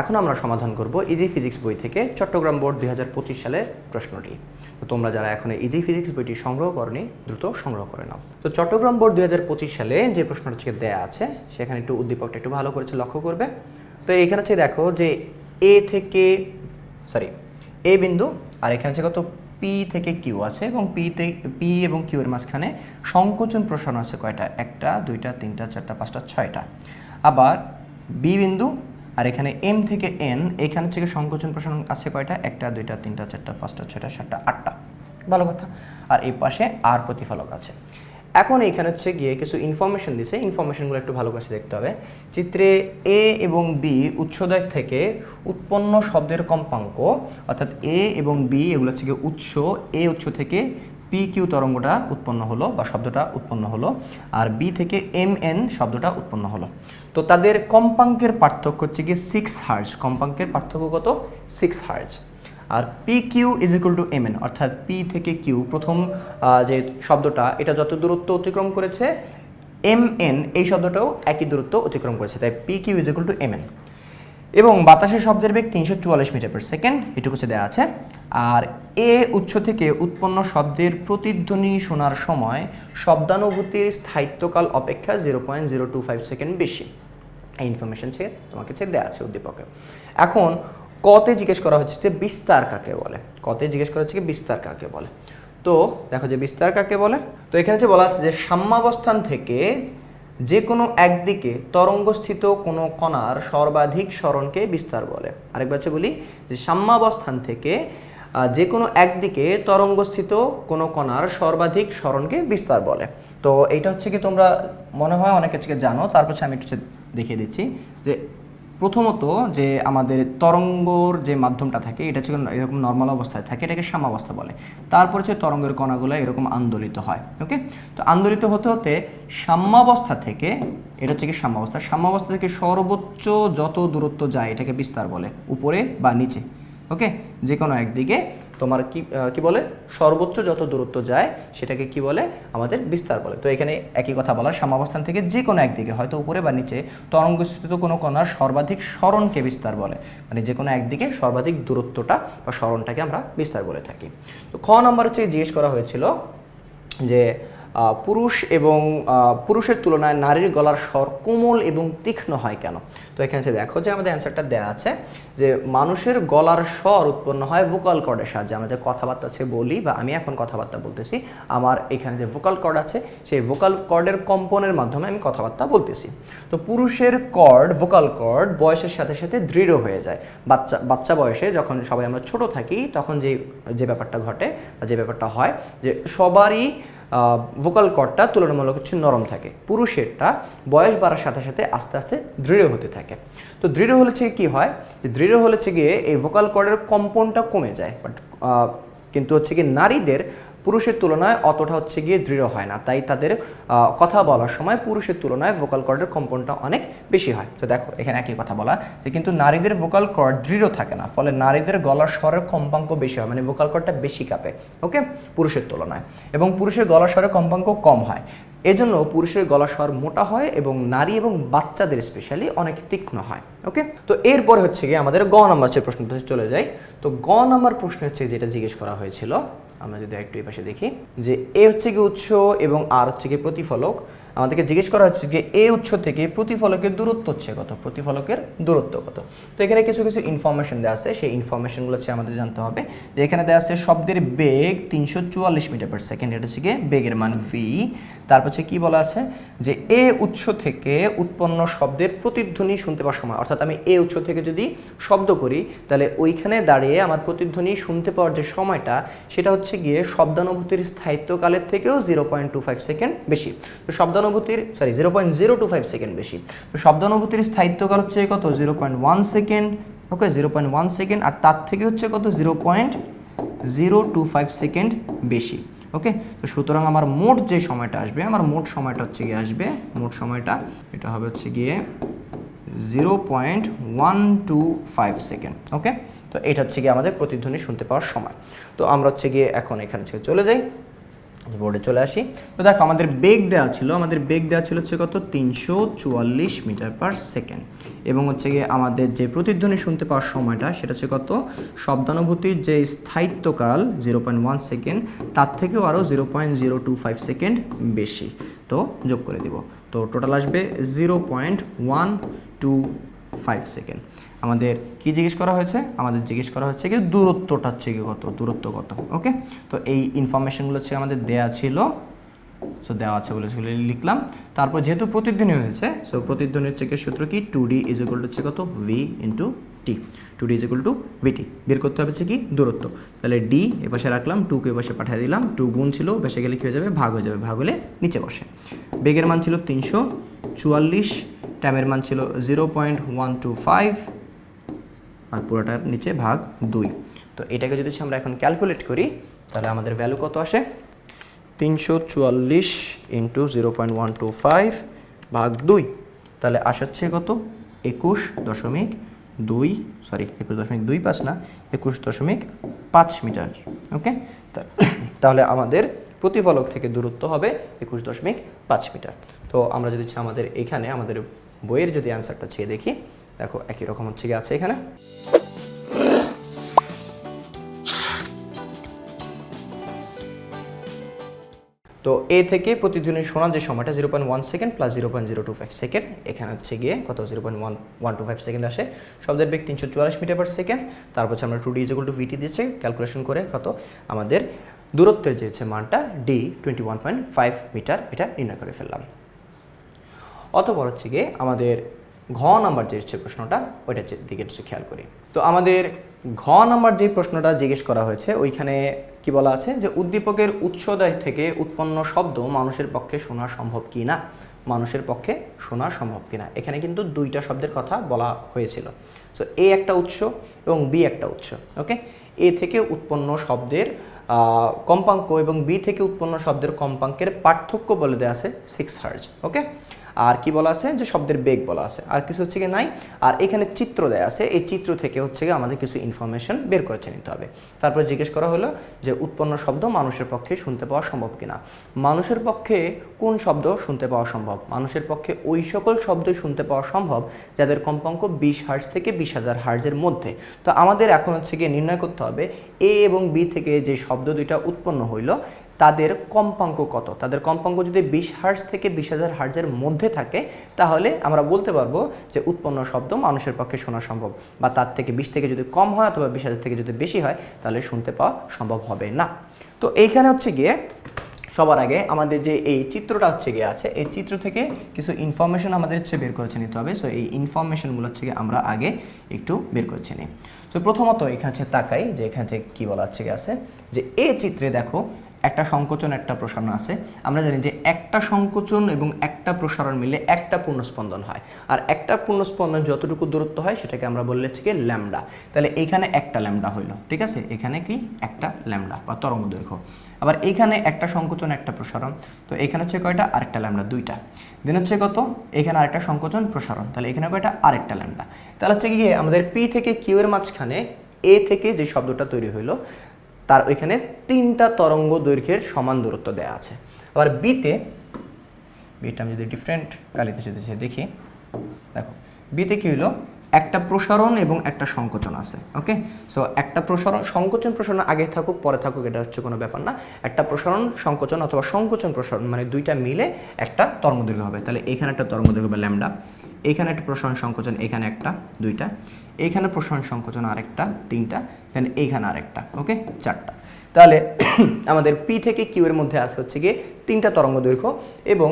এখন আমরা সমাধান করব ইজি ফিজিক্স বই থেকে চট্টগ্রাম বোর্ড দু হাজার পঁচিশ সালের প্রশ্নটি। তো তোমরা যারা এখন ইজি ফিজিক্স বইটি সংগ্রহ করনি, দ্রুত সংগ্রহ করে নাও। তো চট্টগ্রাম বোর্ড দুই হাজার পঁচিশ সালে যে প্রশ্নটা দেয়া আছে, সেখানে একটু উদ্দীপকটা একটু ভালো করেছে, লক্ষ্য করবে। তো এখানে হচ্ছে দেখো যে এ থেকে সরি এ বিন্দু, আর এখানে হচ্ছে কত? পি থেকে কিউ আছে এবং পি তে পি এবং কিউ এর মাঝখানে সংকোচন প্রসারণ আছে কয়টা? একটা, দুইটা, তিনটা, চারটা, পাঁচটা, ছয়টা। আবার বি বিন্দু আর এখানে এম থেকে এন এখানে থেকে সংকোচন প্রসারণ আছে কয়টা? একটা, দুইটা, তিনটা, চারটা, পাঁচটা, ছয়টা, সাতটা, আটটা। ভালো কথা। আর এই পাশে আর প্রতিফলক আছে। এখন এখানে হচ্ছে গিয়ে কিছু ইনফরমেশন দিছে। ইনফরমেশনগুলো একটু ভালো করে দেখতে হবে। চিত্রে এ এবং বি উৎসদয় থেকে উৎপন্ন শব্দের কম্পাঙ্ক, অর্থাৎ এ এবং বি এগুলো হচ্ছে গিয়ে উৎস। এ উৎস থেকে পি কিউ তরঙ্গটা উৎপন্ন হলো বা শব্দটা উৎপন্ন হলো, আর বি থেকে এম এন শব্দটা উৎপন্ন হলো। তো তাদের কম্পাঙ্কের পার্থক্য হচ্ছে কি সিক্স হার্জ কম্পাঙ্কের পার্থক্য কত? Six hertz R P Q is equal to M N অর্থাৎ পি থেকে কিউ প্রথম যে শব্দটা, এটা যত দূরত্ব অতিক্রম করেছে এম এন এই শব্দটাও একই দূরত্ব অতিক্রম করেছে। তাই P Q is equal to M N এবং বাতাসের শব্দের বেগ তিনশো চুয়াল্লিশ মিটার পার সেকেন্ড এটুকু হচ্ছে দেওয়া আছে। আর এ উৎস থেকে উৎপন্ন শব্দের প্রতিধ্বনি শোনার সময় শব্দানুভূতির স্থায়িত্বকাল অপেক্ষা zero point zero two five second বেশি। এই ইনফরমেশন সে তোমাকে হচ্ছে দেওয়া আছে উদ্দীপকে। এখন, কতে জিজ্ঞেস করা হচ্ছে যে বিস্তার কাকে বলে? কতে জিজ্ঞেস করা হচ্ছে বিস্তার কাকে বলে? তো, দেখো যে বিস্তার কাকে বলে? তো এখানে যে বলা আছে যে সাম্যাবস্থান থেকে যে কোনো একদিকে তরঙ্গস্থিত কোনো কণার সর্বাধিক স্মরণকে বিস্তার বলে। আরেকবার হচ্ছে বলি যে সাম্যাবস্থান থেকে যে কোনো একদিকে তরঙ্গস্থিত কোনো কণার সর্বাধিক স্মরণকে বিস্তার বলে। তো এইটা হচ্ছে কি তোমরা মনে হয় অনেক থেকে জানো, তারপর আমি একটু দেখিয়ে দিচ্ছি যে প্রথমত যে আমাদের তরঙ্গর যে মাধ্যমটা থাকে, এটা হচ্ছে এরকম নর্মাল অবস্থায় থাকে, এটাকে সাম্যাবস্থা বলে। তারপরে হচ্ছে তরঙ্গের কণাগুলো এরকম আন্দোলিত হয় ওকে তো আন্দোলিত হতে হতে সাম্যাবস্থা থেকে, এটা হচ্ছে কি সাম্যাবস্থা। সাম্যাবস্থা থেকে সর্বোচ্চ যত দূরত্ব যায়, এটাকে বিস্তার বলে, উপরে বা নিচে ওকে যে কোনো একদিকে তোমার কি কি বলে? সর্বোচ্চ যত দূরত্ব যায়, সেটাকে কি বলে? আমাদের বিস্তার বলে। তো এখানে একই কথা বলা সাম্যাবস্থান থেকে যে কোনো একদিকে, হয়তো উপরে বা নিচে, তরঙ্গস্থিত কোনো কণার সর্বাধিক স্মরণকে বিস্তার বলে। মানে যে কোনো একদিকে সর্বাধিক দূরত্বটা বা স্মরণটাকে আমরা বিস্তার বলে থাকি। তো খ নম্বর হচ্ছে জিজ্ঞেস করা হয়েছিল যে পুরুষ এবং পুরুষের তুলনায় নারীর গলার স্বর কোমল এবং তীক্ষ্ণ হয় কেন? তো এখানে যে দেখো যে আমাদের অ্যান্সারটা দেওয়া আছে যে মানুষের গলার স্বর উৎপন্ন হয় ভোকাল কর্ডের সাহায্যে। আমরা যে কথাবার্তা আছে বলি বা আমি এখন কথাবার্তা বলতেছি, আমার এখানে যে ভোকাল কর্ড আছে, সেই ভোকাল কর্ডের কম্পনের মাধ্যমে আমি কথাবার্তা বলতেছি। তো পুরুষের কর্ড ভোকাল কর্ড বয়সের সাথে সাথে দৃঢ় হয়ে যায়। বাচ্চা বাচ্চা বয়সে যখন সবাই আমরা ছোট থাকি, তখন যে যে ব্যাপারটা ঘটে বা যে ব্যাপারটা হয় যে সবারই ভোকাল কর্ডটা তুলনামূলক হচ্ছে নরম থাকে। পুরুষেরটা বয়স বাড়ার সাথে সাথে আস্তে আস্তে দৃঢ় হতে থাকে। তো দৃঢ় হলেছে কি হয়? যে দৃঢ় হলেছে গিয়ে এই ভোকাল কর্ডের কম্পনটা কমে যায়। বাট কিন্তু হচ্ছে কি নারীদের পুরুষের তুলনায় অতটা হচ্ছে গিয়ে দৃঢ় হয় না। তাই তাদের কথা বলার সময় পুরুষের তুলনায় ভোকাল কর্ডের কম্পনটা অনেক বেশি হয়। তো দেখো, এখানে একই কথা বলা যে কিন্তু নারীদের ভোকাল কর্ড দৃঢ় থাকে না, ফলে নারীদের গলার স্বরের কম্পাঙ্ক বেশি হয় মানে ভোকাল কর্ডটা বেশি কাঁপে ওকে পুরুষের তুলনায়। এবং পুরুষের গলার স্বরের কম্পাঙ্ক কম হয়। এজন্য পুরুষের গলা স্বর মোটা হয় এবং নারী এবং বাচ্চাদের স্পেশালি অনেক তীক্ষ্ণ হয় ওকে তো এরপরে হচ্ছে গিয়ে আমাদের গ নাম্বার প্রশ্নটা চলে যায় তো গ নাম্বার প্রশ্ন হচ্ছে যেটা জিজ্ঞেস করা হয়েছিল আমরা যদি একটু এই পাশে দেখি, যে এ হচ্ছে কি উৎস এবং আর হচ্ছে কি প্রতিফলক। আমাদেরকে জিজ্ঞেস করা হচ্ছে যে এ উৎস থেকে প্রতিফলকের দূরত্ব হচ্ছে কত? প্রতিফলকের দূরত্ব কত? তো এখানে কিছু কিছু ইনফরমেশন দেওয়া আছে। সেই ইনফরমেশনগুলো হচ্ছে আমাদের জানতে হবে। যে এখানে দেওয়া আছে শব্দের বেগ তিনশো চুয়াল্লিশ মিটার পার সেকেন্ড এটা হচ্ছে গিয়ে বেগের মান ভি তারপর হচ্ছে কি বলা আছে? যে এ উৎস থেকে উৎপন্ন শব্দের প্রতিধ্বনি শুনতে পাওয়ার সময়। অর্থাৎ আমি এ উৎস থেকে যদি শব্দ করি, তাহলে ওইখানে দাঁড়িয়ে আমার প্রতিধ্বনি শুনতে পাওয়ার যে সময়টা, সেটা হচ্ছে গিয়ে শব্দানুভূতির স্থায়িত্বকালের থেকেও zero point two five second বেশি। তো শব্দানুভূতির sorry zero point zero two five second বেশি। তো শব্দানুভূতির স্থায়িত্বকাল হচ্ছে কত? Zero point one second okay zero point one second আর তার থেকে হচ্ছে কত? Zero point zero two five second বেশি। ওকে তো সুতরাং আমার মোট যে সময়টা আসবে, আমার মোট সময়টা হচ্ছে গিয়ে আসবে, মোট সময়টা এটা হবে হচ্ছে গিয়ে zero point one two five second okay তো এটা হচ্ছে গিয়ে আমাদের প্রতিধ্বনি শুনতে পাওয়ার সময়। তো আমরা হচ্ছে গিয়ে এখন এখান থেকে চলে যাই। বোর্ডে চলে আসি। তো দেখো, আমাদের বেগ দেওয়া ছিল, আমাদের বেগ দেওয়া ছিল হচ্ছে কত? তিনশো চুয়াল্লিশ মিটার পার সেকেন্ড এবং হচ্ছে গিয়ে আমাদের যে প্রতিধ্বনি শুনতে পাওয়ার সময়টা, সেটা হচ্ছে কত? শব্দানুভূতির যে স্থায়িত্বকাল জিরো পয়েন্ট ওয়ান সেকেন্ড তার থেকেও আরও zero point zero two five second বেশি। তো যোগ করে দিব। তো টোটাল আসবে zero point one two five second আমাদের কি জিজ্ঞেস করা হয়েছে? আমাদের জিজ্ঞেস করা হচ্ছে কি দূরত্বটা হচ্ছে কত? দূরত্ব কত? ওকে তো এই ইনফরমেশনগুলো হচ্ছে আমাদের দেয়া ছিল। সো দেওয়া আছে বলে সেগুলো লিখলাম। তারপর যেহেতু প্রতিধ্বনি হয়েছে সো প্রতিধ্বনির চেকের সূত্র কি? Two D is equal to হচ্ছে কত? V into T two D is equal to VT বের করতে হবে কি? দূরত্ব। তাহলে ডি এপাশে রাখলাম টুকে এপাশে পাঠিয়ে দিলাম টু গুণ ছিল বেসে গেলে কী হয়ে যাবে? ভাগ হয়ে যাবে, ভাগ হলে নিচে বসে। বেগের মান ছিল তিনশো চুয়াল্লিশ টাইমের মান ছিল zero point one two five আর পুরোটার নিচে ভাগ দুই। তো এটাকে যদি আমরা এখন ক্যালকুলেট করি, তাহলে আমাদের ভ্যালু কত আসে? তিনশো চুয়াল্লিশ into zero point one two five ভাগ দুই। তাহলে আসাচ্ছে কত? একুশ দশমিক দুই সরি একুশ দশমিক দুই পাঁচ না, একুশ দশমিক পাঁচ মিটার। ওকে তাহলে আমাদের প্রতিফলক থেকে দূরত্ব হবে একুশ দশমিক পাঁচ মিটার। তো আমরা যদি আমাদের এখানে আমাদের বইয়ের যদি অ্যান্সারটা চেয়ে দেখি, দেখো একই রকম হচ্ছে কি আছে এখানে। তো এ থেকে প্রতিদিনের শোনার যে সময়টা zero point one second plus zero point zero two five second এখানে হচ্ছে গিয়ে কত? Zero point one one two five second আসে। শব্দের বেগ তিনশো চুয়াল্লিশ মিটার পার সেকেন্ড তারপর হচ্ছে আমরা two D equal two VT দিয়েছে ক্যালকুলেশন করে কত? আমাদের দূরত্বের যে হচ্ছে মানটা D twenty one point five metre এটা নির্ণয় করে ফেললাম। অতপর হচ্ছে গিয়ে আমাদের ঘ নাম্বার যে হচ্ছে প্রশ্নটা ওইটার দিকে একটু খেয়াল করি। তো আমাদের ঘ নাম্বার যে প্রশ্নটা জিজ্ঞেস করা হয়েছে, ওইখানে কি বলা আছে? যে উদ্দীপকের উৎসদয় থেকে উৎপন্ন শব্দ মানুষের পক্ষে শোনা সম্ভব কি না মানুষের পক্ষে শোনা সম্ভব কি না এখানে কিন্তু দুইটা শব্দের কথা বলা হয়েছিল। সো এ একটা উৎস এবং বি একটা উৎস ওকে এ থেকে উৎপন্ন শব্দের কম্পাঙ্ক এবং বি থেকে উৎপন্ন শব্দের কম্পাঙ্কের পার্থক্য বলে দেওয়া আছে সিক্স হার্জ ওকে আর কি বলা আছে? যে শব্দের বেগ বলা আছে। আর কিছু হচ্ছে কি নাই? আর এখানে চিত্র দেয়া আছে। এই চিত্র থেকে হচ্ছে কি আমাদের কিছু ইনফরমেশন বের করে নিতে হবে। তারপর জিজ্ঞেস করা হলো যে উৎপন্ন শব্দ মানুষের পক্ষে শুনতে পাওয়া সম্ভব কিনা? মানুষের পক্ষে কোন শব্দ শুনতে পাওয়া সম্ভব? মানুষের পক্ষে ওই সকল শব্দই শুনতে পাওয়া সম্ভব যাদের কম্পাঙ্ক বিশ হার্জ থেকে বিশ হাজার হার্জের মধ্যে। তো আমাদের এখন হচ্ছে গিয়ে নির্ণয় করতে হবে এ এবং বি থেকে যে শব্দ দুইটা উৎপন্ন হইল তাদের কম্পাঙ্ক কত? তাদের কম্পাঙ্ক যদি বিশ হার্জ থেকে বিশ হাজার হার্জের মধ্যে থাকে, তাহলে আমরা বলতে পারব যে উৎপন্ন শব্দ মানুষের পক্ষে শোনা সম্ভব। বা তার থেকে বিশ থেকে যদি কম হয় অথবা বিশ হাজার থেকে যদি বেশি হয়, তাহলে শুনতে পাওয়া সম্ভব হবে না। তো এইখানে হচ্ছে গিয়ে সবার আগে আমাদের যে এই চিত্রটা হচ্ছে গিয়ে আছে, এই চিত্র থেকে কিছু ইনফরমেশন আমাদের হচ্ছে বের করেছে নিতে হবে। সো এই ইনফরমেশনগুলো হচ্ছে গিয়ে আমরা আগে একটু বের করছি নিই তো প্রথমত এখানে হচ্ছে তাকাই, যে এখানে হচ্ছে কী বলা হচ্ছে গিয়ে আছে, যে এই চিত্রে দেখো একটা সংকোচন, একটা প্রসারণ আছে। আমরা জানি যে একটা সংকোচন এবং একটা প্রসারণ মিলে একটা পূর্ণস্পন্দন হয়। আর একটা পূর্ণস্পন্দন যতটুকু দূরত্ব হয়, সেটাকে আমরা বললে হচ্ছে ল্যামডা। তাহলে এইখানে একটা ল্যামডা হইল, ঠিক আছে? এখানে কি? একটা ল্যামডা বা তরঙ্গ দৈর্ঘ্য। আবার এইখানে একটা সংকোচন, একটা প্রসারণ। তো এখানে হচ্ছে কয়টা? আরেকটা ল্যামডা, দুইটা। দেন হচ্ছে কত? এখানে আরেকটা সংকোচন, প্রসারণ। তাহলে এখানে কয়টা? আরেকটা ল্যামডা। তাহলে হচ্ছে কি আমাদের পি থেকে কিউ এর মাঝখানে এ থেকে যে শব্দটা তৈরি হইল তার ওইখানে তিনটা তরঙ্গ দৈর্ঘ্যের সমান দূরত্ব দেওয়া আছে। আবার বিতে বিটা আমি যদি ডিফারেন্ট কালিতে যদি দেখি, দেখো বিতে কী হলো? একটা প্রসারণ এবং একটা সংকোচন আছে ওকে সো একটা প্রসারণ, সংকোচন প্রসারণ আগে থাকুক, পরে থাকুক, এটা হচ্ছে কোনো ব্যাপার না। একটা প্রসারণ, সংকোচন অথবা সংকোচন প্রসারণ মানে দুইটা মিলে একটা তরঙ্গদৈর্ঘ্য হবে। তাহলে এখানে একটা তরঙ্গদৈর্ঘ্য হবে ল্যামডা, এখানে একটা প্রসারণ, সংকোচন, এখানে একটা, দুইটা, এখানে প্রসারণ, সংকোচন আরেকটা, তিনটা দেন এইখানে আরেকটা ওকে চারটা। তাহলে আমাদের পি থেকে কিউ এর মধ্যে আছে হচ্ছে গিয়ে তিনটা তরঙ্গ দৈর্ঘ্য এবং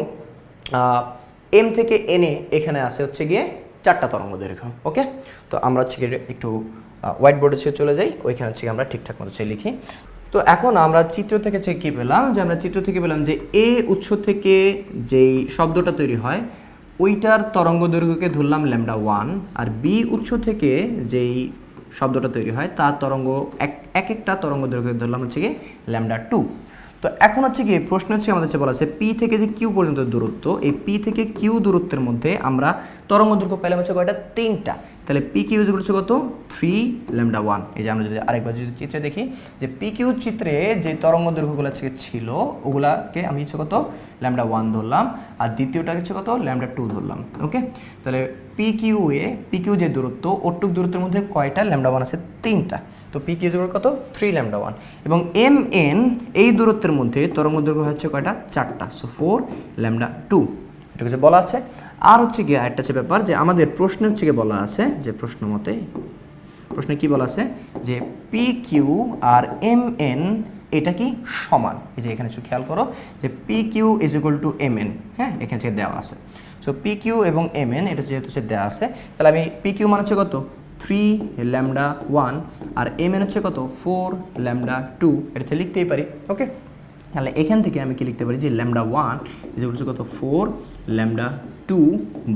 এম থেকে এনে এখানে আছে হচ্ছে গিয়ে চারটা তরঙ্গ দৈর্ঘ্য ওকে তো আমরা হচ্ছে একটু হোয়াইট বোর্ডে ছেড়ে চলে যাই, ওইখানে হচ্ছে আমরা ঠিকঠাক মতো চেয়ে লিখি। তো এখন আমরা চিত্র থেকে হচ্ছে কী পেলাম, যে আমরা চিত্র থেকে পেলাম যে এ উৎস থেকে যেই শব্দটা তৈরি হয়, ওইটার তরঙ্গ দৈর্ঘ্যকে ধরলাম ল্যামডা ওয়ান আর বি উৎস থেকে যেই শব্দটা তৈরি হয়, তার তরঙ্গ, এক এক একটা তরঙ্গ দৈর্ঘ্য ধরলাম হচ্ছে গিয়ে ল্যামডা টু তো এখন হচ্ছে গিয়ে প্রশ্ন হচ্ছে আমাদের বলা আছে পি থেকে যে কিউ পর্যন্ত দূরত্ব, এই পি থেকে কিউ দূরত্বের মধ্যে আমরা তরঙ্গ দৈর্ঘ্য পেলাম হচ্ছে কয়টা? তিনটা। তাহলে পি কিউ ইজ করছে কত? থ্রি ল্যামডা ওয়ান এই যে আমরা যদি আরেকবার যদি চিত্রে দেখি, যে পি কিউ চিত্রে যে তরঙ্গ দৈর্ঘ্যগুলো হচ্ছে ছিল, ওগুলাকে আমি হচ্ছে কত? ল্যামডা ওয়ান ধরলাম। আর দ্বিতীয়টা হচ্ছে কত? ল্যামডা টু ধরলাম। ওকে তাহলে পি কিউ এ পি কিউ যে দূরত্ব ওটুক দূরত্বের মধ্যে কয়টা? ল্যামডা ওয়ান আছে তিনটা। তো পি কিউ কত? Three lambda one. এবং এম এন এই দূরত্বের মধ্যে তরঙ্গ দৈর্ঘ্য হচ্ছে কয়টা? চারটা। সো ফোর ল্যামডা টু এটা কিছু বলা আছে। আর হচ্ছে গিয়ে একটা হচ্ছে ব্যাপার যে আমাদের প্রশ্ন হচ্ছে গিয়ে বলা আছে, যে প্রশ্ন মতে, প্রশ্নে কি বলা আছে? যে পি কিউ আর এম এন এটা কি সমান? এই যে এখানে খেয়াল করো যে P Q is equal to M N হ্যাঁ? এখানে থেকে দেওয়া আছে। সো পি কিউ এবং এম এন এটা যেহেতু হচ্ছে দেওয়া আছে, তাহলে আমি পি কিউ মানে হচ্ছে কত? থ্রি ল্যামডা ওয়ান আর এম এন হচ্ছে কত? ফোর ল্যামডা টু এটা হচ্ছে লিখতেই পারি ওকে তাহলে এখান থেকে আমি কি লিখতে পারি? যে ল্যামডা ওয়ান হচ্ছে কত? Four lambda two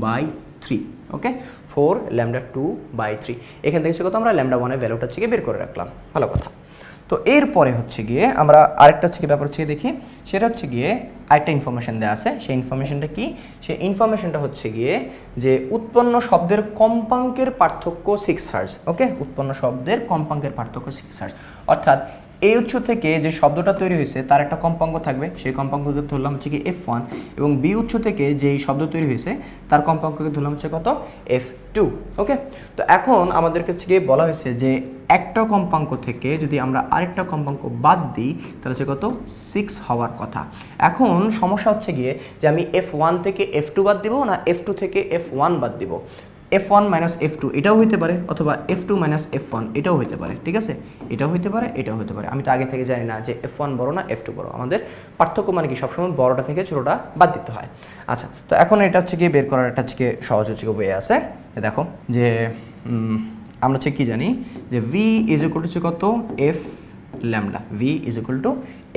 by three okay four lambda two by three এখান থেকে কত? আমরা ল্যামডা ওয়ানের ভ্যালুটা হচ্ছে বের করে রাখলাম, ভালো কথা। তো এরপরে হচ্ছে গিয়ে আমরা আরেকটা হচ্ছে ব্যাপার হচ্ছে দেখি, সেটা হচ্ছে গিয়ে আরেকটা ইনফরমেশন দেওয়া আছে, সেই ইনফরমেশনটা কি? সেই ইনফরমেশনটা হচ্ছে গিয়ে যে উৎপন্ন শব্দের কম্পাঙ্কের পার্থক্য সিক্স হার্স ওকে উৎপন্ন শব্দের কম্পাঙ্কের পার্থক্য সিক্স হার্স অর্থাৎ এই উৎস থেকে যে শব্দটা তৈরি হয়েছে, তার একটা কম্পাঙ্ক থাকবে। সেই কম্পাঙ্ককে ধরলাম হচ্ছে কি এফ ওয়ান এবং বি উৎস থেকে যেই শব্দ তৈরি হয়েছে, তার কম্পাঙ্ককে ধরলাম হচ্ছে কত? এফ টু ওকে তো এখন আমাদের হচ্ছে গিয়ে বলা হয়েছে যে একটা কম্পাঙ্ক থেকে যদি আমরা আরেকটা কম্পাঙ্ক বাদ দিই, তাহলে হচ্ছে কত? সিক্স হওয়ার কথা। এখন সমস্যা হচ্ছে গিয়ে যে আমি এফ ওয়ান থেকে এফ টু বাদ দিব না এফ টু থেকে এফ ওয়ান বাদ দিব? F one minus F two এটাও হইতে পারে, অথবা F two minus F one এটাও হইতে পারে, ঠিক আছে? এটাও হইতে পারে, এটাও হইতে পারে। আমি তো আগে থেকে জানি না যে এফ ওয়ান বড় না এফ টু বড়। আমাদের পার্থক্য মানে কি? সবসময় বড়টা থেকে ছোটোটা বাদ দিতে হয়। আচ্ছা তো এখন এটা হচ্ছে গিয়ে বের করার একটা হচ্ছে গিয়ে সহজ হচ্ছে ওয়ে আছে। দেখো, যে আমরা হচ্ছে কি জানি? যে ভি ইজ ইকুয়াল টু কত? F lambda V is equal to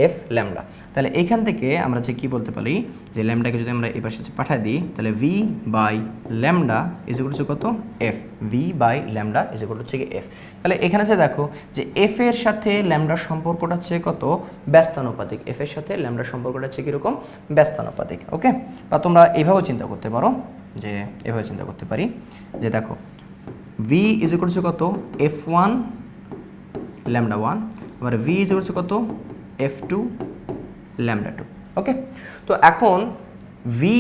F lambda তাহলে এইখান থেকে আমরা যে কি বলতে পারি? যে ল্যামডাকে যদি আমরা এবার সাথে পাঠিয়ে দিই, তাহলে V by lambda is equal to কত? F V by lambda is equal to হচ্ছে এফ তাহলে এখানে যে দেখো, যে এফ এর সাথে ল্যামডার সম্পর্কটা হচ্ছে কত? ব্যস্তানুপাতিক। এফ এর সাথে ল্যামডার সম্পর্কটা হচ্ছে কীরকম? ব্যস্তানুপাতিক। ওকে? বা তোমরা এইভাবেও চিন্তা করতে পারো, যে এভাবে চিন্তা করতে পারি। যে দেখো ভি ইজ ইকুয়াল টু কত? এফ ওয়ান ল্যামডা ওয়ান এবার ভি ইজ হচ্ছে কত? F two lambda two okay তো এখন ভি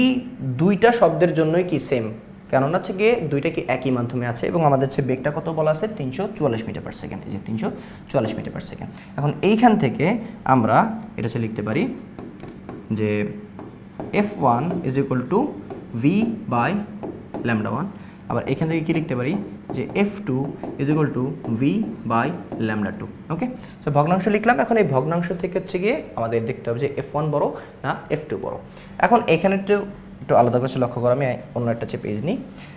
দুইটা শব্দের জন্যই কি সেম কেননা হচ্ছে গিয়ে দুইটা কি একই মাধ্যমে আছে এবং আমাদের হচ্ছে বেগটা কত বলা আছে? তিনশো চুয়াল্লিশ মিটার পার সেকেন্ড এই যে তিনশো চুয়াল্লিশ মিটার পার সেকেন্ড এখন এইখান থেকে আমরা এটা হচ্ছে লিখতে পারি যে F one is equal to V by lambda one আবার এখান থেকে কি লিখতে পারি? যে F two is equal to V by lambda two okay তো ভগ্নাংশ লিখলাম। এখন এই ভগ্নাংশ থেকে হচ্ছে গিয়ে আমাদের দেখতে হবে যে এফ ওয়ান বড়ো না এফ টু বড়ো। এখন এখানে একটু একটু আলাদা করে লক্ষ্য করো। আমি অন্য একটা হচ্ছে পেজ নিই।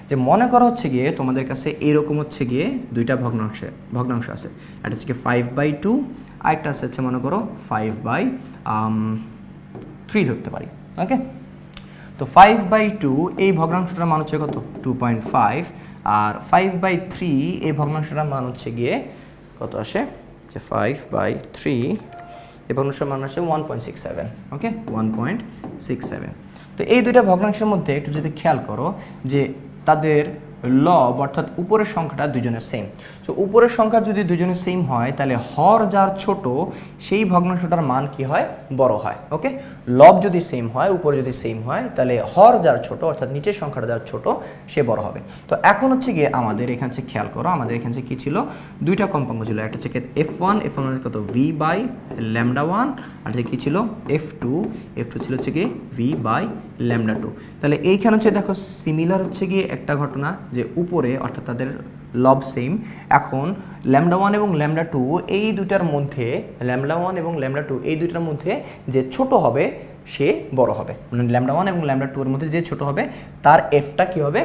যে মনে করো হচ্ছে গিয়ে তোমাদের কাছে এরকম হচ্ছে গিয়ে দুইটা ভগ্নাংশ ভগ্নাংশ আছে। একটা হচ্ছে গিয়ে ফাইভ বাই টু আরেকটা আছে হচ্ছে মনে করো ফাইভ বাই থ্রি ধরতে পারি ওকে তো ফাইভ বাই টু এই ভগ্নাংশটার মান হচ্ছে কত? টু পয়েন্ট ফাইভ আর ফাইভ বাই থ্রি এই ভগ্নাংশটার মান হচ্ছে গিয়ে কত আসে? যে ফাইভ বাই থ্রি এই ভগ্নাংশের মান আসে one point six seven okay one point six seven তো এই দুইটা ভগ্নাংশের মধ্যে একটু যদি খেয়াল করো যে তাদের লব অর্থাৎ উপরের সংখ্যাটা দুজনের সেম তো উপরের সংখ্যা যদি দুজনের সেম হয়, তাহলে হর যার ছোট, সেই ভগ্নাংশটার মান কি হয়? বড় হয় ওকে লব যদি সেম হয়, উপরে যদি সেম হয়, তাহলে হর যার ছোট, অর্থাৎ নিচের সংখ্যাটা যার ছোট, সে বড় হবে। তো এখন হচ্ছে গিয়ে আমাদের এখান থেকে খেয়াল করো, আমাদের এখান থেকে কী ছিল? দুইটা কম্পাঙ্ক ছিল, একটা হচ্ছে এফ ওয়ান এফ ওয়ান কত? ভি বাই ল্যামডা ওয়ান আর হচ্ছে কী ছিল? এফ টু এফ টু ছিল হচ্ছে গিয়ে ভি বাই ল্যামডা টু তাহলে এইখানে হচ্ছে দেখো সিমিলার হচ্ছে গিয়ে একটা ঘটনা যে উপরে, অর্থাৎ তাদের লব সেম, এখন ল্যামডা ওয়ান এবং ল্যামডা টু এই দুটার মধ্যে, ল্যামডা ওয়ান এবং ল্যামডা টু এই দুটার মধ্যে যে ছোট হবে, সে বড় হবে। মানে ল্যামডা ওয়ান এবং ল্যামডা টু এর মধ্যে যে ছোট হবে, তার এফটা কি হবে?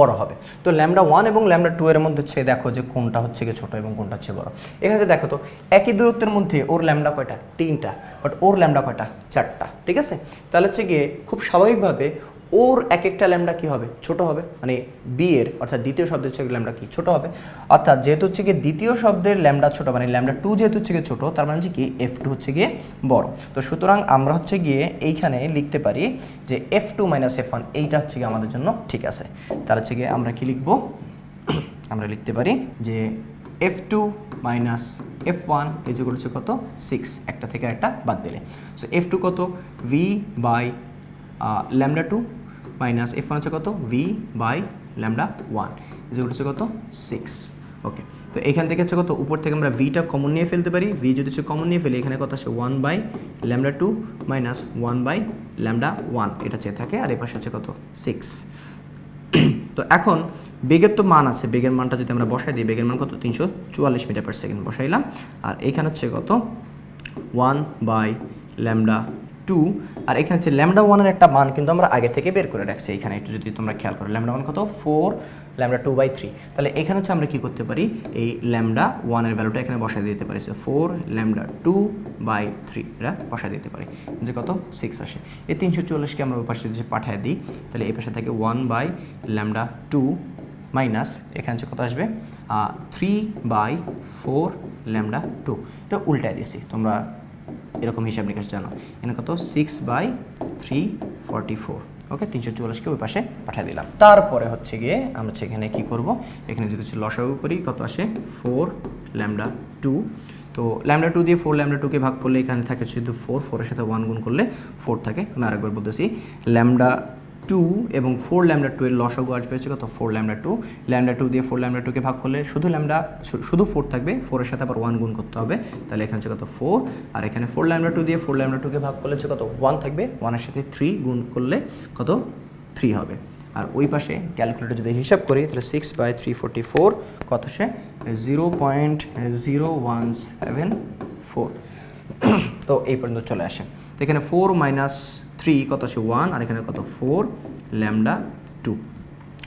বড় হবে। তো ল্যামডা ওয়ান এবং ল্যামডা টু এর মধ্যে হচ্ছে দেখো যে কোনটা হচ্ছে গিয়ে ছোট এবং কোনটা হচ্ছে বড়। এখানে দেখো তো, একই দূরত্বের মধ্যে ওর ল্যামডা কয়টা? তিনটা। বাট ওর ল্যামডা কয়টা? চারটা। ঠিক আছে? তাহলে হচ্ছে গিয়ে খুব স্বাভাবিকভাবে ওর এক একটা ল্যামডা কি হবে? ছোট হবে। মানে বি এর, অর্থাৎ দ্বিতীয় শব্দের হচ্ছে ল্যামডা কি? ছোট হবে। অর্থাৎ যেহেতু হচ্ছে গিয়ে দ্বিতীয় শব্দের ল্যামডা ছোট মানে ল্যামডা টু যেহেতু হচ্ছে গিয়ে ছোট, তার মানে হচ্ছে কি এফ টু হচ্ছে গিয়ে বড়। তো সুতরাং আমরা হচ্ছে গিয়ে এইখানে লিখতে পারি যে F two minus F one এইটা হচ্ছে গিয়ে আমাদের জন্য ঠিক আছে। তার হচ্ছে গিয়ে আমরা কি লিখব? আমরা লিখতে পারি যে F two minus F one যে হচ্ছে কত? সিক্স একটা থেকে একটা বাদ দিলে। সো এফ টু কত? V by lambda two minus F one হচ্ছে কত? ভি বাই ল্যামডা ওয়ান যে হচ্ছে কত? সিক্স ওকে তো এখান থেকে হচ্ছে কত? উপর থেকে আমরা ভিটা কমন নিয়ে ফেলতে পারি। ভি যদি হচ্ছে কমন নিয়ে ফেলি, এখানে কত আসে? One by lambda two minus one by lambda one এটা চেয়ে থাকে। আর এ পাশে হচ্ছে কত? সিক্স তো এখন, বেগের তো মান আছে। বেগের মানটা যদি আমরা বসাই দিই, বেগের মান কত? তিনশো চুয়াল্লিশ মিটার পার সেকেন্ড বসাইলাম। আর এখানে হচ্ছে কত? ওয়ান বাই ল্যামডা টু, আর এখানে হচ্ছে ল্যামডা ওয়ানের একটা মান কিন্তু আমরা আগে থেকে বের করে রাখছি এখানে, একটু যদি তোমরা খেয়াল করো, ল্যামডা ওয়ান কত? Four, lambda two by three. তাহলে এখানে হচ্ছে আমরা কী করতে পারি? এই ল্যামডা ওয়ানের ভ্যালুটা এখানে বসাই দিতে পারি four, lambda two by three, এটা বসাই দিতে পারি। যে কত? সিক্স আসে। এই তিনশো চল্লিশকে আমরা ওই পাশে যদি পাঠিয়ে দিই, তাহলে এই পাশে থাকে one by lambda two minus, এখানে হচ্ছে কত আসবে? Three by four lambda two. এটা উল্টায় দিছি, তোমরা এরকম হিসাব নিকাশ জানো। এখানে কত? Six by three forty four okay তিনশো চুয়াল্লিশকে ওই পাশে পাঠিয়ে দিলাম। তারপরে হচ্ছে গিয়ে আমরা সেখানে কি করব? এখানে যদি লসাগু করি, কত আসে? ফোর ল্যামডা টু তো ল্যামডা টু দিয়ে ফোর ল্যামডা টুকে ভাগ করলে এখানে থাকে শুধু ফোর ফোরের সাথে ওয়ান গুণ করলে ফোর থাকে। আমি আরেকবার বলতেছি ল্যামডা টু এবং ফোর ল্যামডা টু এর লসাগু আসবে হচ্ছে কত? Four lambda two lambda two দিয়ে ফোর ল্যামডা টুকে ভাগ করলে শুধু ল্যামডা শুধু ফোর থাকবে ফোরের সাথে আবার ওয়ান গুণ করতে হবে। তাহলে এখানে হচ্ছে কত? ফোর আর এখানে ফোর ল্যামডা টু দিয়ে ফোর ল্যামডা টুকে ভাগ করলে হচ্ছে কত? ওয়ান থাকবে। ওয়ানের সাথে থ্রি গুণ করলে কত? থ্রি হবে। আর ওই পাশে ক্যালকুলেটর যদি হিসাব করি, তাহলে six by three forty four কত সে? Zero point zero one seven four তো এই পর্যন্ত চলে আসে। তো এখানে ফোর মাইনাস থ্রি কত আসে ওয়ান আর এখানে কত ফোর ল্যামডা টু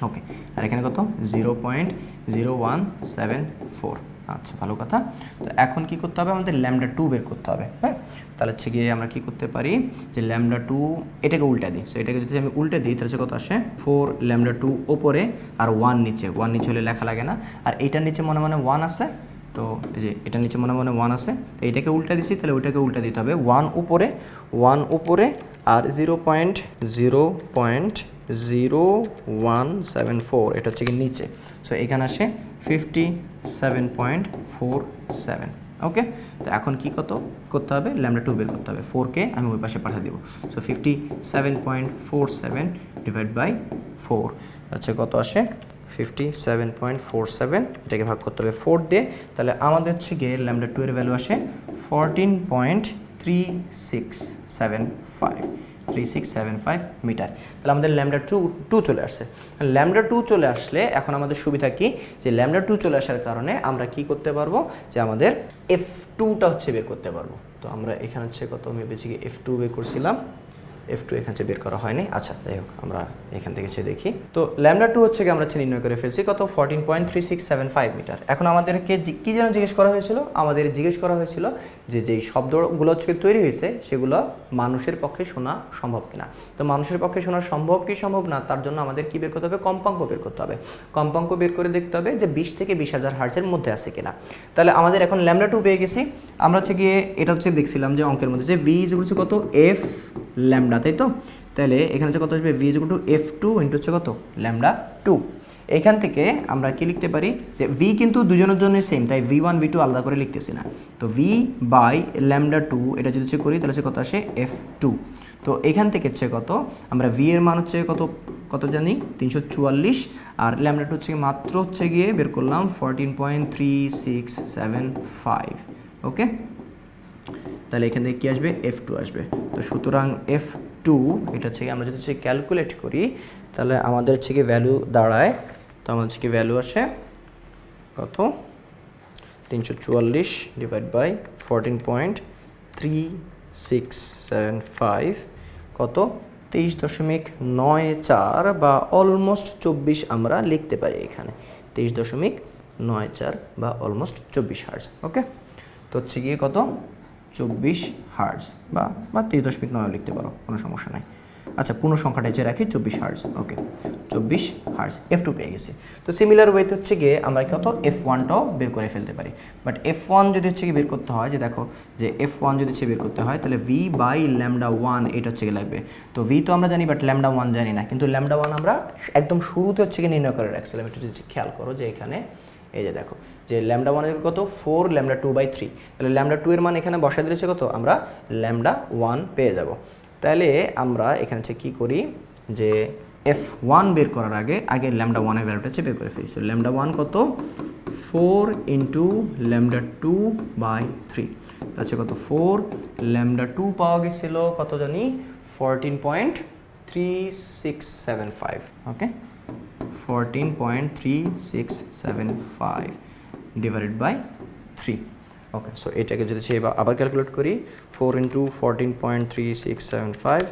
ওকে আর এখানে কত? Zero point zero one seven four আচ্ছা ভালো কথা। তো এখন কি করতে হবে? আমাদের ল্যামডা টু বের করতে হবে হ্যাঁ? তাহলে হচ্ছে গিয়ে আমরা কি করতে পারি? যে ল্যামডা টু এটাকে উল্টে দিই। সো এটাকে যদি আমি উল্টে দিই, তাহলে কত আসে? ফোর ল্যামডা টু ওপরে, আর ওয়ান নিচে। ওয়ান নিচে হলে লেখা লাগে না। আর এটার নিচে মনে মনে ওয়ান আছে? তো এই যে এটার নিচে মনে মনে ওয়ান আছে। তো এটাকে উল্টে দিছি, তাহলে ওইটাকে উল্টে দিতে হবে। ওয়ান উপরে ওয়ান উপরে আর zero point zero point zero one seven four, এটা হচ্ছে কি নিচে। সো এখানে আসে fifty seven point four seven okay তো এখন কি কত? করতে হবে ল্যামডা টু বের করতে হবে। ফোরকে আমি ওই পাশে পাঠিয়ে দেবো। So fifty seven point four seven divide by four আচ্ছা কত আসে? Fifty seven point four seven এটাকে ভাগ করতে হবে। ফোর দিয়ে, তাহলে আমাদের হচ্ছে গিয়ে ল্যামডা টু এর ভ্যালু আসে fourteen point three six seven five three six seven five metre তাহলে আমাদের ল্যামডা টু টু চলে আসছে। ল্যামডা টু চলে আসলে এখন আমাদের সুবিধা কি? যে ল্যামডা টু চলে আসার কারণে আমরা কি করতে পারব? যে আমাদের এফ টুটা হচ্ছে বের করতে পারব। তো আমরা এখানে হচ্ছে কত? বেশি এফ টু বের করছিলাম। এফ টু এখান থেকে বের করা হয়নি। আচ্ছা যাই হোক, আমরা এখান থেকে হচ্ছে দেখি। তো ল্যামডা টু হচ্ছে আমরা হচ্ছে নির্ণয় করে ফেলছি। কত? Fourteen point three six seven five metre. এখন আমাদেরকে কি যেন জিজ্ঞেস করা হয়েছিল? আমাদের জিজ্ঞেস করা হয়েছিল যে, যেই শব্দগুলো হচ্ছে তৈরি হয়েছে, সেগুলো মানুষের পক্ষে শোনা সম্ভব কিনা? তো মানুষের পক্ষে শোনা সম্ভব কি সম্ভব না, তার জন্য আমাদের কি বের করতে হবে? কম্পাঙ্ক বের করতে হবে। কম্পাঙ্ক বের করে দেখতে হবে যে, বিশ থেকে বিশ হাজার হার্জের মধ্যে আছে কিনা। তাহলে আমাদের এখন ল্যামডা টু পেয়ে গেছি। আমরা হচ্ছে গিয়ে, এটা হচ্ছে দেখছিলাম যে, অঙ্কের মধ্যে যে ভি ইজ কত? এফ ল্যামডা তাই তো? তাহলে এখানে হচ্ছে কত আসবে? V is to F two into হচ্ছে কত? ল্যামডা টু এখান থেকে আমরা কি লিখতে পারি? যে ভি কিন্তু দুজনের জন্য সেম তাই ভি ওয়ান ভি টু আলাদা করে লিখতেছি না। তো ভি বাই ল্যামডা টু এটা যদি হচ্ছে করি, তাহলে হচ্ছে কত আসে? এফ টু তো এখান থেকে হচ্ছে কত? আমরা ভি এর মান হচ্ছে কত কত জানি? তিনশো চুয়াল্লিশ। আর ল্যামডা টু হচ্ছে মাত্র হচ্ছে গিয়ে বের করলাম fourteen point three six seven five okay তাহলে এখান থেকে কী আসবে? এফ টু আসবে। তো সুতরাং এফ টু এটা হচ্ছে আমরা যদি হচ্ছে ক্যালকুলেট করি, তাহলে আমাদের হচ্ছে কি ভ্যালু দাঁড়ায়, তো আমাদের হচ্ছে কি ভ্যালু আসে, কত? তিনশো চুয়াল্লিশ divide by fourteen point three six seven five কত? তেইশ দশমিক নয় চার বা অলমোস্ট চব্বিশ আমরা লিখতে পারি এখানে। তেইশ দশমিক নয় চার বা অলমোস্ট চব্বিশ হার্স ওকে তো হচ্ছে গিয়ে কত? চব্বিশ হার্স বা বা তেইশ দশমিক নয় লিখতে পারো, কোনো সমস্যা নাই। আচ্ছা পূর্ণ সংখ্যাটা যে রাখি, চব্বিশ হার্জ ওকে চব্বিশ হার্জ এফ টু পেয়ে গেছি। তো সিমিলার ওয়েতে হচ্ছে গিয়ে আমরা কত এফ ওয়ানটাও বের করে ফেলতে পারি। বাট এফ ওয়ান যদি হচ্ছে গিয়ে বের করতে হয়, যে দেখো, যে এফ ওয়ান যদি হচ্ছে বের করতে হয়, তাহলে ভি বাই ল্যামডা ওয়ান এটা হচ্ছে গিয়ে লাগবে। তো ভি তো আমরা জানি বাট ল্যামডা ওয়ান জানি না। কিন্তু ল্যামডা ওয়ান আমরা একদম শুরুতে হচ্ছে গিয়ে নির্ণয় করে রাখছিলাম। একটু যদি খেয়াল করো যে এখানে এই যে দেখো, যে ল্যামডা ওয়ানের কত? Four, lambda two by three. তাহলে ল্যামডা টু এর মান এখানে বসাই দিয়েছে কত? আমরা ল্যামডা ওয়ান পেয়ে যাব। তাহলে আমরা এখানে হচ্ছে কী করি? যে এফ ওয়ান বের করার আগে আগে ল্যামডা ওয়ানের ভ্যালুটা হচ্ছে বের করে ফেলি। সো ল্যামডা ওয়ান কত? Four into lambda two by three. হচ্ছে কত? ফোর, ল্যামডা টু পাওয়া গেছিল কত জানি? Fourteen point three six seven five. Okay? Fourteen point three six seven five divided by three okay so এটাকে যদি সে আবার ক্যালকুলেট করি four into fourteen point three six seven five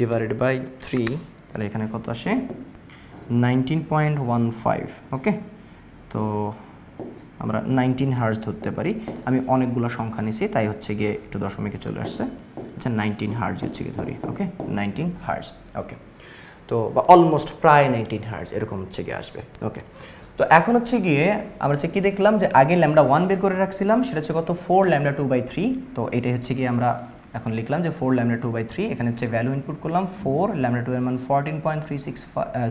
divided by three তাহলে এখানে কত আসে? Nineteen point one five okay তো আমরা নাইনটিন হার্জ ধরতে পারি। আমি অনেকগুলো সংখ্যা নিছি, তাই হচ্ছে গিয়ে একটু দশমিকে চলে আসছে। আচ্ছা নাইনটিন হার্জ হচ্ছে গিয়ে ধরি ওকে নাইনটিন হার্জ ওকে তো, বা অলমোস্ট প্রায় নাইনটিন হার্জ এরকম হচ্ছে গিয়ে আসবে। ওকে তো এখন হচ্ছে গিয়ে আমরা হচ্ছে কি দেখলাম যে আগে ল্যামডা ওয়ান বের করে রাখছিলাম, সেটা হচ্ছে কত? Four lambda two by three তো এটাই হচ্ছে গিয়ে আমরা এখন লিখলাম যে four lambda two by three এখানে হচ্ছে ভ্যালু ইনপুট করলাম ফোর ল্যামডা টু এর মান fourteen point three six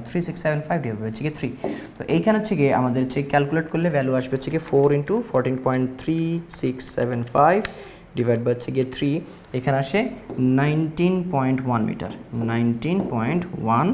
three six seven five divide হচ্ছে গিয়ে থ্রি তো এইখানে হচ্ছে গিয়ে আমাদের হচ্ছে ক্যালকুলেট করলে ভ্যালু আসবে হচ্ছে গিয়ে four into fourteen point three six seven five divide by হচ্ছে গিয়ে থ্রি এখানে আসে nineteen point one metre nineteen point one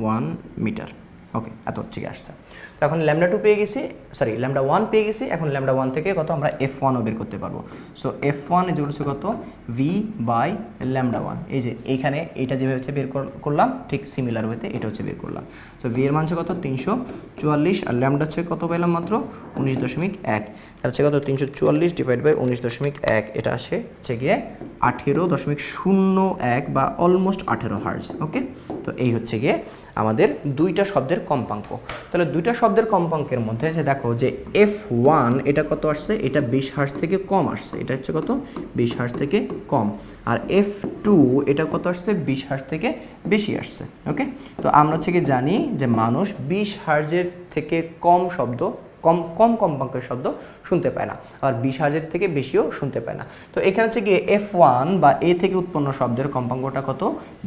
one metre okay এত হচ্ছে গিয়ে আসছে। তো এখন ল্যামডা টু পেয়ে গেছি সরি ল্যামডা ওয়ান পেয়ে গেছি, এখন ল্যামডা ওয়ান থেকে কত আমরা এফ ওয়ানও বের করতে পারব। সো এফ ওয়ান যে কত? ভি বাই ল্যামডা ওয়ান এই যে এইখানে এটা যেভাবে হচ্ছে বের কর- করলাম, ঠিক সিমিলার ওয়েতে এটা হচ্ছে বের করলাম। সো ভি এর মান হচ্ছে কত? তিনশো চুয়াল্লিশ, আর ল্যামডা হচ্ছে কত পেলাম মাত্র? উনিশ দশমিক এক। তার হচ্ছে কত? তিনশো চুয়াল্লিশ ডিভাইড বাই উনিশ দশমিক এক। এটা আসে হচ্ছে গিয়ে আঠেরো দশমিক শূন্য এক বা অলমোস্ট আঠেরো হার্জ ওকে তো এই হচ্ছে গিয়ে আমাদের দুইটা শব্দের কম্পাঙ্ক। তাহলে দুইটা শব্দের কম্পাঙ্কের মধ্যে যে দেখো যে এফ ওয়ান এটা কত আসছে? এটা বিশ হার্স থেকে কম আসছে। এটা হচ্ছে কত? বিশ হার্স থেকে কম। আর এফ টু এটা কত আসছে? বিশ হার্স থেকে বেশি আসছে। ওকে তো আমরা হচ্ছে কি জানি যে মানুষ বিশ হার্জের থেকে কম শব্দ কম কম কম্পাঙ্কের শব্দ শুনতে পায় না আর বিশ হাজার থেকে বেশিও শুনতে পায় না। তো এখানে হচ্ছে গিয়ে এফ ওয়ান বা এ থেকে উৎপন্ন শব্দের কম্পাঙ্কটা কত?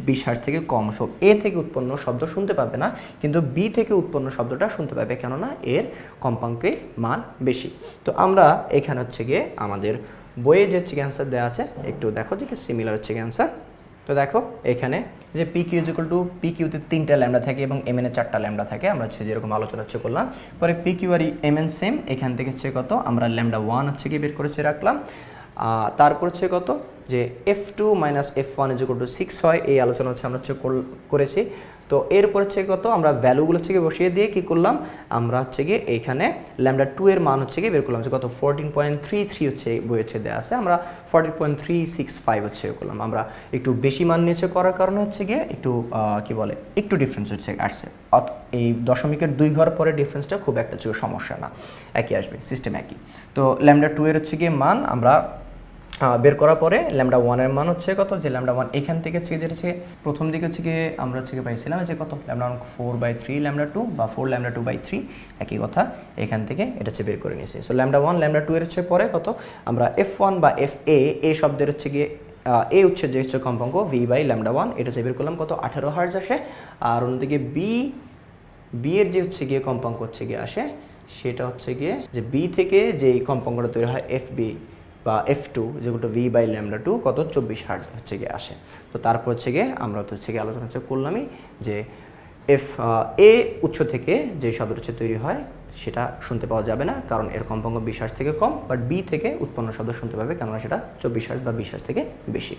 বিশ হাজার থেকে কম। সব এ থেকে উৎপন্ন শব্দ শুনতে পাবে না, কিন্তু বি থেকে উৎপন্ন শব্দটা শুনতে পাবে, কেননা এর কম্পাঙ্কের মান বেশি। তো আমরা এখানে হচ্ছে গিয়ে আমাদের বইয়ে যে হচ্ছে অ্যান্সার দেওয়া আছে, একটু দেখো যে কি সিমিলার হচ্ছে অ্যান্সার তো দেখো, এখানে যে P Q equal to P কিউতে তিনটা ল্যামডা থাকে এবং এম এন চারটা ল্যামডা থাকে, আমরা হচ্ছে যেরকম আলোচনা হচ্ছে করলাম। পরে পি কিউ আর এম এন সেম এখান থেকে হচ্ছে কত? আমরা ল্যামডা ওয়ান হচ্ছে কি বের করেছে, রাখলাম। তারপর হচ্ছে কত? যে F two minus F one equal to six হয়, এই আলোচনা হচ্ছে আমরা হচ্ছে করেছি। তো এরপর হচ্ছে কত? আমরা ভ্যালুগুলো হচ্ছে বসিয়ে দিয়ে কী করলাম? আমরা হচ্ছে গিয়ে এইখানে ল্যামডা টু এর মান হচ্ছে গিয়ে বের করলাম। যে কত? ফোরটিন পয়েন্ট থ্রি থ্রি হচ্ছে বই হচ্ছে দেওয়া আছে। আমরা fourteen point three six five হচ্ছে করলাম। আমরা একটু বেশি মান নিচে করার কারণে হচ্ছে গিয়ে একটু কি বলে? একটু ডিফারেন্স হচ্ছে, আসছে। এই দশমিকের দুই ঘর পরে ডিফারেন্সটা খুব একটা সমস্যা না। একই আসবে সিস্টেম একই। তো ল্যামডা টু এর হচ্ছে গিয়ে মান আমরা বের করার পরে ল্যামডা ওয়ানের মান হচ্ছে কত? যে ল্যামডা ওয়ান এখান থেকে হচ্ছে যেটা হচ্ছে প্রথম দিকে হচ্ছে গিয়ে আমরা হচ্ছে পাইছিলাম যে কত? Lambda one four by three, lambda two বা four, lambda two by three, একই কথা। এখান থেকে এটা হচ্ছে বের করে নিয়েছি। So lambda one, lambda two এর হচ্ছে পরে কত? আমরা এফ ওয়ান বা এফ এ এ শব্দের হচ্ছে গিয়ে এ হচ্ছে যে হচ্ছে কম্পাঙ্ক ভি বাই ল্যামডা ওয়ান, এটা হচ্ছে বের করলাম কত? আঠারো হার্জ আসে। আর অন্যদিকে বি বি এর যে হচ্ছে গিয়ে কম্পাঙ্ক হচ্ছে গিয়ে আসে, সেটা হচ্ছে গিয়ে যে বি থেকে যে কম্পাঙ্কটা তৈরি হয় এফ বি বা এফ টু যেগুলো ভি বাই ল্যামডা টু কত? চব্বিশ হার্জ হচ্ছে গিয়ে আসে। তো তারপর হচ্ছে গিয়ে আমরা তো হচ্ছে গিয়ে আলোচনা হচ্ছে করলামই যে এফ এ উৎস থেকে যে শব্দটা হচ্ছে তৈরি হয়, সেটা শুনতে পাওয়া যাবে না, কারণ এর কম্পাঙ্ক বিশ্বাস থেকে কম বাট বি থেকে উৎপন্ন শব্দ শুনতে পাবে, কেননা সেটা চব্বিশ হার্জ বা বিশ্বাস থেকে বেশি।